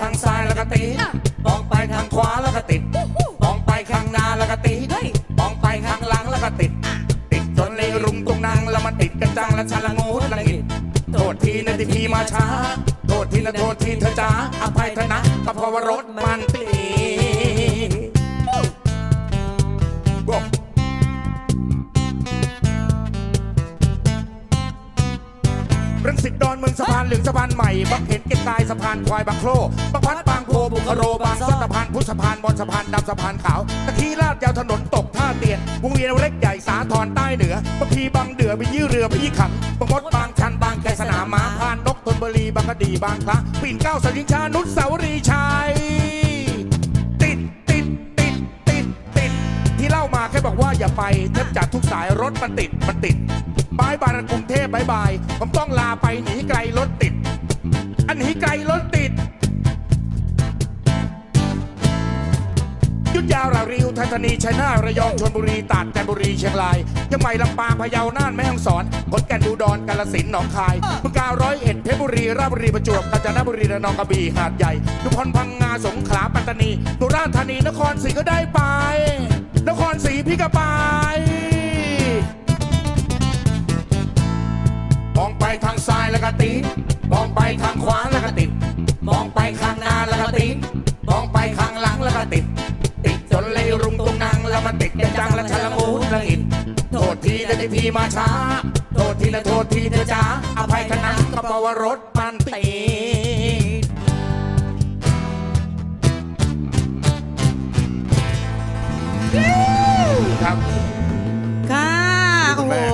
ทางซ้ายแล้วก็ตีมองไปทางขวาแล้วก็ติดมองไปข้างหน้าแล้วก็ติดมองไปข้างหลังแล้วก็ติด ติดจนเลยรุมตรงนางแล้วมาติดกระจังและชาละงูละงิดโทษทีนะที่พี่มาช้า โทษทีนะโทษทีเธอจ้าอภัยเถอะนะก็เพราะว่ารถมัน สิทธิ์ดอนเมืองสะพานเหลืองสะพานใหม่บางเห็นเก็บกายสะพานควายบางโครบางพัดบางโพบุคโรบางสะพานพุทธสะพานบนสะพานดำสะพานขาวตะคีลาดยาวถนนตกท่าเตียนวงเวียนเล็กใหญ่สาทรใต้เหนือบางพีบางเดือไปยี่เรือไปยี่ขันบางมดบางชันบางแกสนามม้าพานนกตนบุรีบางกะดีบางพระปิ่นเก้าสลิงชานุชสาวรีชัย บอกว่าอย่าไปแทบจากทุกสายรถมันติดมันติดบายบายกรุงเทพบายบาย ผมต้องลาไปหนีไกลรถติด อันหนีไกลรถติด ยุทธยาราริวทันธนีชัยนาทระยองชลบุรีตราดจันทบุรีเชียงรายเชียงใหม่ลำปางพะเยาน่านแม่ฮ่องสอนขอนแก่นอุดรกาฬสินธุ์หนองคายบึงกาฬร้อยเอ็ดเพชรบุรีราชบุรีประจวบกาญจนบุรีระนองกระบี่หาดใหญ่ทุพรพังงาสงขลาปัตตานีสุราษฎร์ธานีนครศรีก็ได้ไป พี่ก็ไป มองไปทางซ้ายแล้วก็ติดมองไปทางขวาแล้วก็ติด มองไปข้างหน้าแล้วก็ติดมองไปข้างหลังแล้วก็ติด ติดจนเลยรุงตุงนังแล้วมันติดกันจังแล้วฉันละมูดละอิดโทษทีนะที่พี่มาช้า โทษทีนะโทษทีเธอจ้าอภัยคณะก็เพราะว่ารถมันติ ครับ ค่ะคุโอ้ณโหแม่